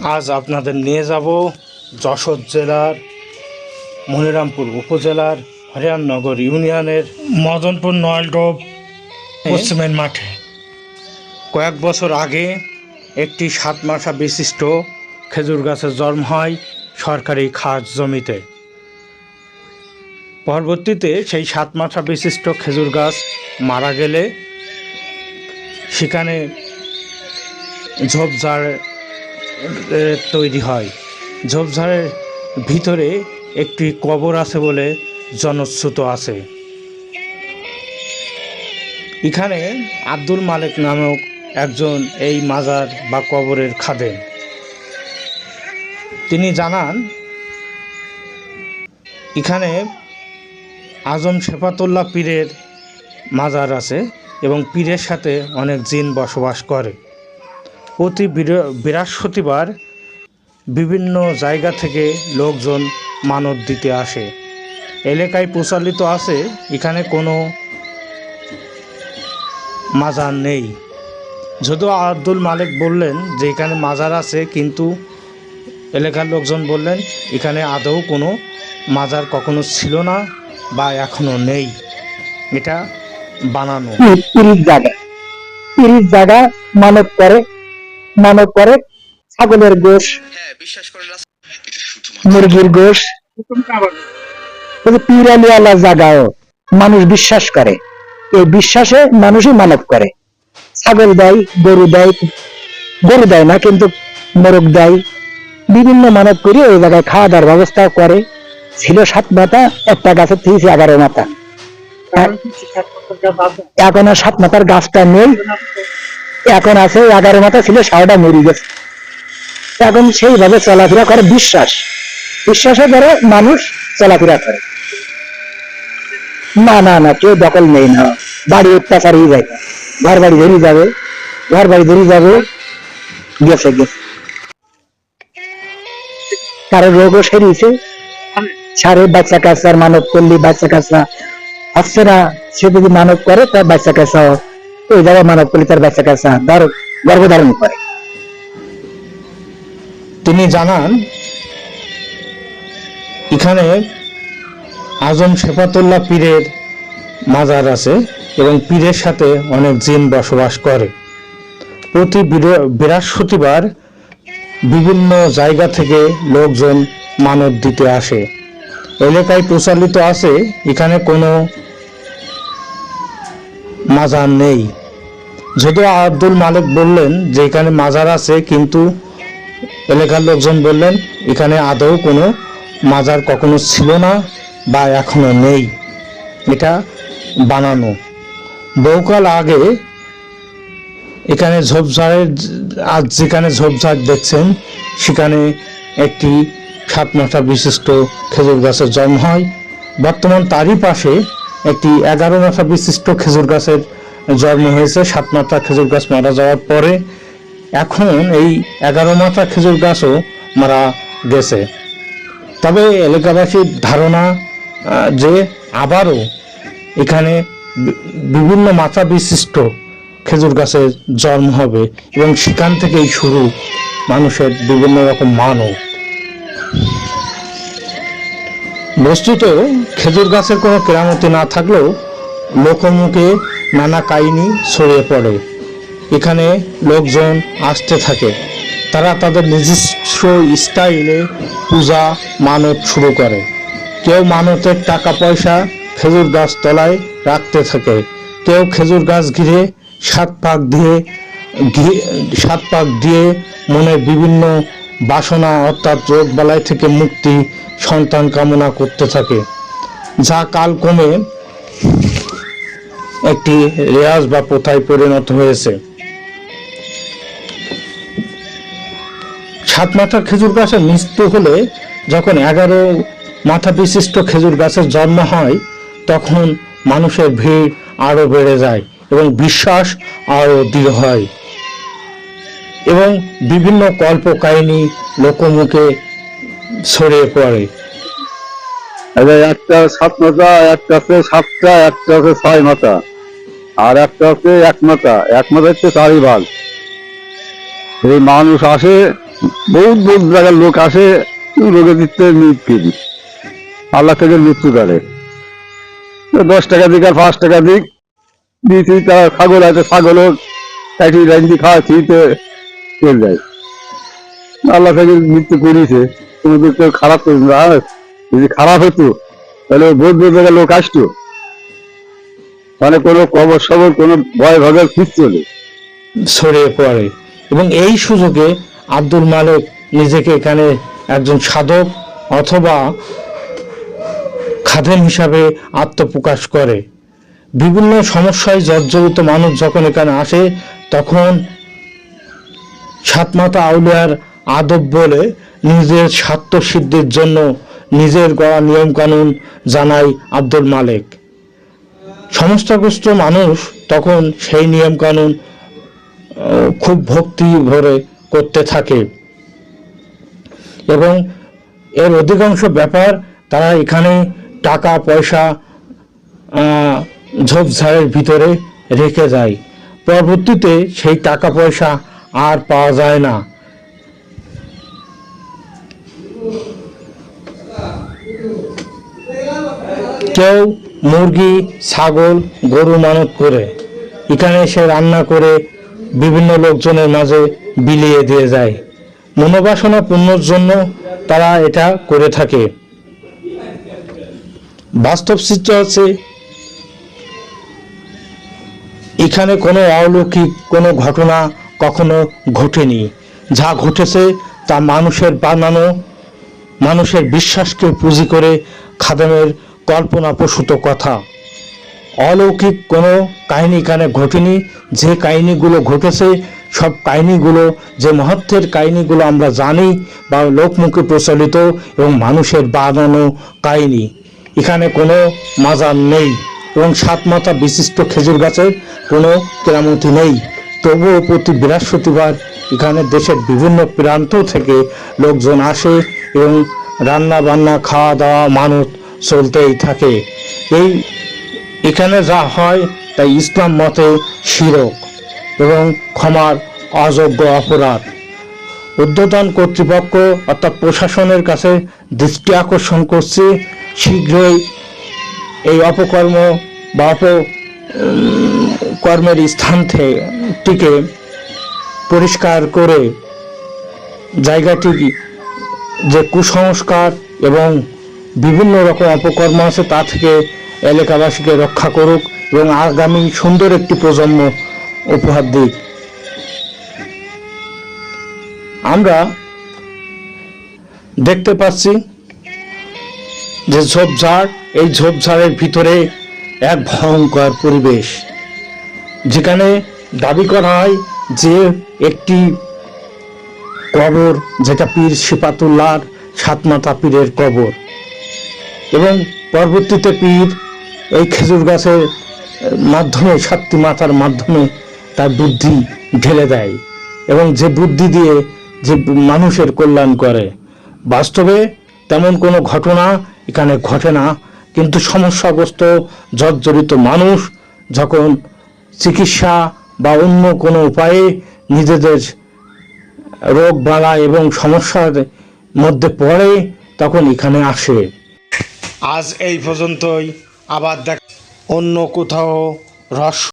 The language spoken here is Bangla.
আজ আপনাদের নিয়ে যাব যশোর জেলার মনিরামপুর উপজেলার হরিয়াননগর ইউনিয়নের মদনপুর নয়ডোব পশ্চিমের মাঠে। কয়েক বছর আগে একটি সাত মাসা বিশিষ্ট খেজুর গাছের জন্ম হয় সরকারি খাস জমিতে। পরবর্তীতে সেই সাত মাসা বিশিষ্ট খেজুর গাছ মারা গেলে সেখানে ঝোপঝাড় তৈরি হয়। ঝোপঝাড়ের ভিতরে একটি কবর আছে বলে জনশ্রুত আছে। এখানে আব্দুল মালিক নামক একজন এই মাজার বা কবরের খাদেম। তিনি জানান, এখানে আজম শেফাতুল্লাহ পীরের মাজার আছে এবং পীরের সাথে অনেক জিন বসবাস করে। প্রতি বৃহস্পতিবার বিভিন্ন জায়গা থেকে লোকজন মানত দিতে আসে। এলাকায় প্রচলিত আছে, এখানে কোনো মাজার নেই। যদিও আব্দুল মালিক বললেন যে এখানে মাজার আছে, কিন্তু এলাকার লোকজন বললেন, এখানে আদৌ কোনো মাজার কখনো ছিল না বা এখনও নেই। এটা বানানো। জায়গা তিরিশ জায়গা মানত করে মানব করে ছাগলের গোশ হ্যাঁ মুরগির গোশ। পিরালি আলা জায়গাও মানুষ বিশ্বাস করে। এই বিশ্বাসে মানুষই মানব করে। ছাগল দেয় গরু দেয় গরু দেয় না কিন্তু মোরগ দেয়। বিভিন্ন মানব করে ওই জায়গায় খাওয়া দাওয়ার ব্যবস্থা করে। ছিল সাত মাথা একটা গাছের থেকে এগারো মাথা। এখন আর সাত মাথার গাছটা নেই। এখন আছে এগারো মাথা ছিল সারাটা মরে গেছে। এখন সেইভাবে চলাফেরা করে বিশ্বাস। বিশ্বাসে ধরে মানুষ চলাফেরা করে। না না না, কেউ দখল নেই না। বাড়ি অত্যাচার হয়ে। যায় ঘর বাড়ি ধরে যাবে, ঘর বাড়ি ধরে যাবে, গেছে গেছে। কারও রোগও সেরিয়েছে সারে বাচ্চা কাচ্চার মানব করলে বাচ্চা কাচ্চা আসছে না। সে যদি মানব করে, তার বাচ্চা কাচ্চা ওই জায়গায় মানব করলে তার বাচ্চা ধর, গর্ভধারণ করে। তিনি জানান, এখানে আজম শেফাতুল্লাহ পীরের মাজার আছে এবং পীরের সাথে অনেক জিন বসবাস করে। প্রতি বৃহ- বৃহস্পতিবার বিভিন্ন জায়গা থেকে লোকজন মানত দিতে আসে। এলাকায় প্রচলিত আছে, এখানে কোনো মাজার নেই। যদিও আব্দুল মালিক বললেন যে এখানে মাজার আছে, কিন্তু এলাকার লোকজন বললেন এখানে আদৌ কোনো মাজার কখনো ছিল না বা এখনও নেই। এটা বানানো। বহুকাল আগে এখানে ঝোপঝাড়ের আজ যেখানে ঝোপঝাড় দেখছেন, সেখানে একটি সাত মাথা বিশিষ্ট খেজুর গাছের জন্ম হয়। বর্তমান তারই পাশে একটি এগারো মাথা বিশিষ্ট খেজুর গাছের জন্ম হয়েছে। সাত মাথা খেজুর গাছ মারা যাওয়ার পরে এখন এই এগারো মাথা খেজুর গাছও মারা গেছে। তবে এলাকাবাসীর ধারণা যে আবারও এখানে বিভিন্ন মাথা বিশিষ্ট খেজুর গাছের জন্ম হবে এবং সেখান থেকেই শুরু মানুষের বিভিন্ন রকম মানব। বস্তুত খেজুর গাছের কোনো কেরামতি না থাকলেও লোকমুখে নানা কাহিনী ছড়িয়ে পড়ে। এখানে লোকজন আসতে থাকে। তারা তাদের নিজস্ব স্টাইলে পূজা, মানত শুরু করে। কেউ মানতের টাকা পয়সা খেজুর গাছ তলায় রাখতে থাকে। কেউ খেজুর গাছ ঘিরে সাত পাক দিয়ে সাত পাক দিয়ে মনে বিভিন্ন বাসনা অর্থাৎ রোগ বালাই থেকে মুক্তি সন্তান কামনা করতে থাকে। যা কাল কমে একটি রেয়াজ বা প্রথায় পরিণত হয়েছে। সাত মাথার খেজুর গাছের মৃত্যু হলে যখন এগারো মাথা বিশিষ্ট খেজুর গাছের জন্ম হয়, তখন মানুষের ভিড় আরও বেড়ে যায় এবং বিশ্বাস আরও দৃঢ় হয়। এবং বিভিন্ন কল্প কাহিনী লোকমুখে ছড়িয়ে পড়ে। একটা সাত মাথা একটা আছে সাতটা, একটা আছে ছয় মাথা। আর একটা আছে এক মাথা। এক মাথা হচ্ছে চারি ভাগ এই মানুষ আসে, বহুত বহুত জায়গার লোক আসে, রোগে দিতে কেজি আল্লাহ থেকে মৃত্যু করে দশ টাকা দিক আর পাঁচ টাকা দিক। দিয়েছি, তারা ছাগল আছে, ছাগলও কাটি রান্দি খাওয়াচ্ছি তো চলে যায়। আল্লাহ মৃত্যু করিয়েছে। দিক থেকে খারাপ যদি খারাপ হতো, তাহলে বহুত জায়গায় লোক আসতো। মানে কোনো কবর সবর, কোনো ভয় পড়ে। এবং এই সুযোগে আব্দুল মালিক নিজেকে এখানে একজন সাধক অথবা খাদেম হিসাবে আত্মপ্রকাশ করে। বিভিন্ন সমস্যায় জর্জরিত মানুষ যখন এখানে আসে, তখন সাতমাতা আউলিয়ার আদব বলে নিজের স্বার্থ সিদ্ধির জন্য নিজের গড়া নিয়মকানুন জানায় আব্দুল মালিক। সমস্যাগ্রস্ত মানুষ তখন সেই নিয়মকানুন খুব ভক্তি ভরে করতে থাকে। এবং এর অধিকাংশ ব্যাপার তারা এখানে টাকা, পয়সা ঝোপঝাড়ের ভিতরে রেখে যায়। পরবর্তীতে সেই টাকা, পয়সা আর পাওয়া যায় না। কেউ মুরগি, ছাগল, গরু মানত করে এখানে এসে রান্না করে বিভিন্ন লোকজনের মাঝে বিলিয়ে দিয়ে যায়। মনোবাসনা পূর্ণর জন্য তারা এটা করে থাকে। বাস্তব চিত্র আছে এখানে কোনো অলৌকিক কোনো ঘটনা কখনো ঘটেনি। যা ঘটেছে তা মানুষের বানানো, মানুষের বিশ্বাসকে পুঁজি করে খাদেমের কল্পনা প্রসূত কথা। অলৌকিক কোনো কাহিনী এখানে ঘটেনি। যে কাহিনীগুলো ঘটেছে, সব কাহিনীগুলো, যে মহত্বের কাহিনীগুলো আমরা জানি বা লোকমুখে প্রচলিত এবং মানুষের বানানো কাহিনী, এখানে কোনো মাজার নেই এবং সাত মাথা বিশিষ্ট খেজুর গাছের কোনো কেরামতি নেই। তবুও প্রতি বৃহস্পতিবার এখানে দেশের বিভিন্ন প্রান্ত থেকে লোকজন আসে এবং রান্না বান্না খাওয়া দাওয়া মানত চলতেই থাকে। এই এখানে যা হয় তাই ইসলাম মতে শিরক এবং ক্ষমার অযোগ্য অপরাধ। উদ্বোধন কর্তৃপক্ষ অর্থাৎ প্রশাসনের কাছে দৃষ্টি আকর্ষণ করছে, শীঘ্রই এই অপকর্ম বা অপ কর্মের স্থান থেকে পরিষ্কার করে জায়গাটি যে কুসংস্কার এবং বিভিন্ন রকম অপকর্ম আছে তা থেকে এলাকাবাসীকে রক্ষা করুক এবং আগামী সুন্দর একটি প্রজন্ম উপহার দিক। আমরা দেখতে পাচ্ছি যে ঝোপঝাড়, এই ঝোপঝাড়ের ভিতরে এক ভয়ঙ্কর পরিবেশ। যেখানে দাবি করা হয় যে একটি কবর, যেটা পীর সিপাতুল্লাহর সাতমাতা পীরের কবর। এবং পরবর্তীতে পীর এই খেজুর গাছের মাধ্যমে, সাতটি মাথার মাধ্যমে তার বুদ্ধি ঢেলে দেয় এবং যে বুদ্ধি দিয়ে যে মানুষের কল্যাণ করে। বাস্তবে তেমন কোনো ঘটনা এখানে ঘটে না, কিন্তু সমস্যাগ্রস্ত, জর্জরিত মানুষ যখন চিকিৎসা বা অন্য কোনো উপায়ে নিজেদের রোগ বালা এবং সমস্যার মধ্যে পড়ে তখন এখানে আসে। আজ এই পর্যন্তই। আবার দেখ অন্য কোথাও রস